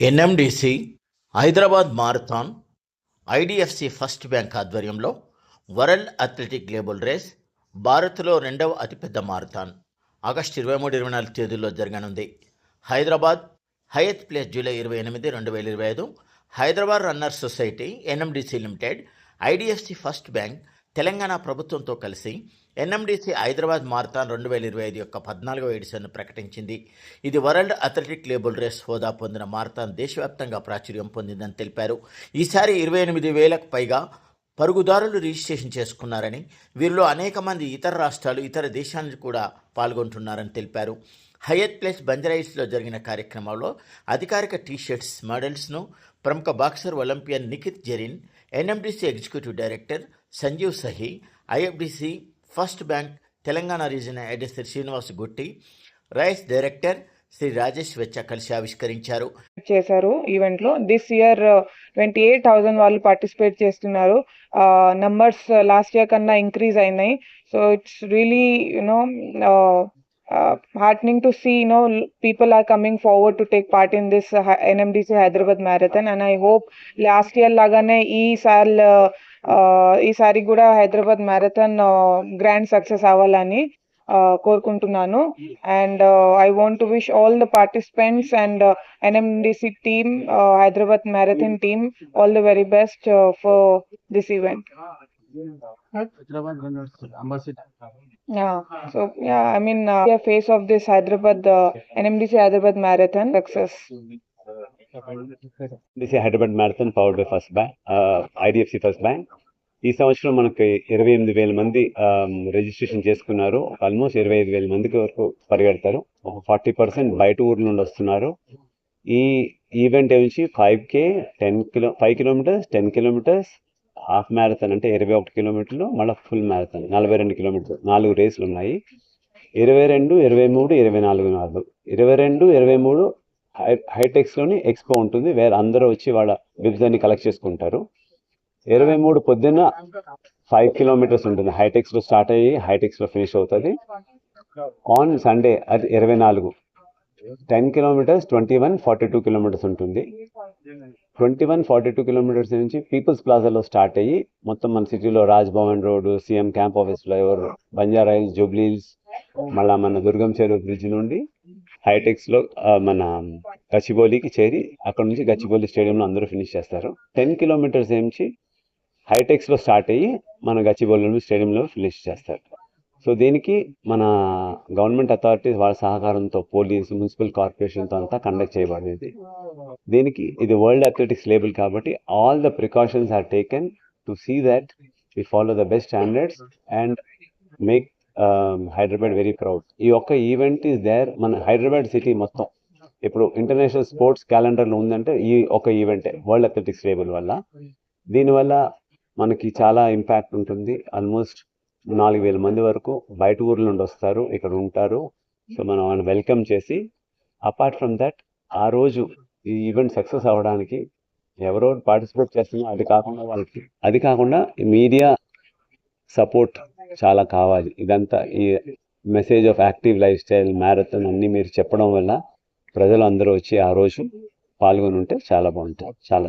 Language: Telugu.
NMDC Hyderabad marathon IDFC first bank ఆధ్వర్యంలో వరల్డ్ అథ్లెటిక్ గ్లోబల్ రేస్ భారత్లో రెండవ అతిపెద్ద మారథాన్. ఆగస్టు ఇరవై మూడు ఇరవై నాలుగు తేదీల్లో జరగనుంది. హైదరాబాద్ హయత్ ప్లేస్ జూలై ఇరవై ఎనిమిది రెండు వేల ఇరవై ఐదు. Hyderabad runners society NMDC limited IDFC first bank Telangana ప్రభుత్వంతో కలిసి ఎన్ఎండిసి హైదరాబాద్ మారథాన్ రెండు వేల ఇరవై ఐదు యొక్క పద్నాలుగవ ఎడిషన్ను ప్రకటించింది. ఇది వరల్డ్ అథ్లెటిక్ లేబుల్ రేస్ హోదా పొందిన మారథాన్ దేశవ్యాప్తంగా ప్రాచుర్యం పొందిందని తెలిపారు. ఈసారి ఇరవై ఎనిమిది వేలకు పైగా పరుగుదారులు రిజిస్ట్రేషన్ చేసుకున్నారని వీరిలో అనేక మంది ఇతర రాష్ట్రాలు ఇతర దేశాలను కూడా పాల్గొంటున్నారని తెలిపారు. హయత్ ప్లేస్ బంజరైట్స్లో జరిగిన కార్యక్రమంలో అధికారిక టీషర్ట్స్ మోడల్స్ను ప్రముఖ boxer Olympian Nikhat Zareen NMDC executive director Sanjeev Sahi IFDC first bank Telangana region head Shri Srinivas Gutti race director Shri Rajesh Vecha కలిసి ఆవిష్కరించారు. చేశారు ఈవెంట్లో. This year twenty eight thousand వాళ్ళు పార్టిసిపేట్ చేస్తున్నారు. నంబర్స్ లాస్ట్ ఇయర్ కన్నా ఇంక్రీజ్ అయినాయి. So it's really you know heartening to see you know l- people are coming forward to take part in this uh, Hy- NMDC Hyderabad marathon and I hope last year లాగానే ఈ సార్ ఈసారి కూడా హైదరాబాద్ మ్యారథాన్ గ్రాండ్ సక్సెస్ అవ్వాలని uh, కోరుకుంటున్నాను and I want to wish all the participants and NMDC team Hyderabad marathon team all the very best for this event Hyderabad Yeah, so yeah, I mean, uh, we are face of this Hyderabad, uh, NMDC Hyderabad marathon success. This Hyderabad marathon powered by first bank IDFC first bank ఈ సంవత్సరం మనకి ఇరవై ఎనిమిది వేల మంది రిజిస్ట్రేషన్ చేసుకున్నారు. ఆల్మోస్ట్ ఇరవై ఐదు వేల మందికి వరకు పరిగెడతారు. ఒక ఫార్టీ పర్సెంట్ బయట ఊర్ల నుండి వస్తున్నారు. ఈ ఈవెంట్ నుంచి five K ten kilo five kilometres ten kilometres half marathon అంటే ఇరవై ఒకటి కిలోమీటర్లు మళ్ళీ ఫుల్ మ్యారథాన్ నలభై రెండు కిలోమీటర్లు. నాలుగు రేసులు ఉన్నాయి. ఇరవై రెండు ఇరవై మూడు ఇరవై నాలుగు నాలుగు. ఇరవై రెండు ఇరవై మూడు హై హైటెక్స్లోని ఎక్స్పో ఉంటుంది వేరే అందరూ వచ్చి వాళ్ళ బిబ్జాన్ని కలెక్ట్ చేసుకుంటారు. ఇరవై మూడు పొద్దున్న ఫైవ్ కిలోమీటర్స్ ఉంటుంది. హైటెక్స్లో స్టార్ట్ అయ్యి హైటెక్స్లో ఫినిష్ అవుతుంది. ఆన్ సండే అది ఇరవై నాలుగు. Ten kilometres twenty one forty two kilometres ఉంటుంది. Twenty one forty two kilometres నుంచి పీపుల్స్ ప్లాజాలో స్టార్ట్ అయ్యి మొత్తం మన సిటీలో Raj Bhavan road CM camp office flyover Banjara Hills Jubilee Hills మళ్ళా మన దుర్గం చెరువు బ్రిడ్జ్ నుండి హైటెక్స్లో లో మన గచ్చిబౌలికి చేరి అక్కడ నుంచి గచ్చిబౌలి స్టేడియంలో అందరూ ఫినిష్ చేస్తారు. టెన్ కిలోమీటర్స్ నుంచి హైటెక్స్లో స్టార్ట్ అయ్యి మన గచ్చిబౌలి స్టేడియంలో ఫినిష్ చేస్తారు. సో దీనికి మన గవర్నమెంట్ అథారిటీస్ వాళ్ళ సహకారంతో పోలీస్ మున్సిపల్ కార్పొరేషన్తో అంతా కండక్ట్ చేయబడింది. దీనికి ఇది వరల్డ్ అథ్లెటిక్స్ లేబుల్ కాబట్టి all the precautions are taken to see that we follow the best standards and make Hyderabad very proud. ఈ ఒక్క ఈవెంట్ ఈస్ దేర్ మన హైదరాబాద్ సిటీ మొత్తం. ఇప్పుడు ఇంటర్నేషనల్ స్పోర్ట్స్ క్యాలెండర్లో ఉందంటే ఈ ఒక ఈవెంటే వరల్డ్ అథ్లెటిక్స్ లేబుల్ వల్ల. దీనివల్ల మనకి చాలా ఇంపాక్ట్ ఉంటుంది. ఆల్మోస్ట్ నాలుగు వేల మంది వరకు బయట ఊర్ల నుండి వస్తారు ఇక్కడ ఉంటారు. సో మనం వాళ్ళని వెల్కమ్ చేసి అపార్ట్ ఫ్రమ్ దట్ ఆ రోజు ఈ ఈవెంట్ సక్సెస్ అవ్వడానికి ఎవరో పార్టిసిపేట్ చేస్తున్నా అది కాకుండా వాళ్ళకి అది కాకుండా మీడియా సపోర్ట్ చాలా కావాలి. ఇదంతా ఈ message of active life style marathon అన్నీ మీరు చెప్పడం వల్ల ప్రజలు అందరూ వచ్చి ఆ రోజు పాల్గొని ఉంటే చాలా బాగుంటుంది. చాలా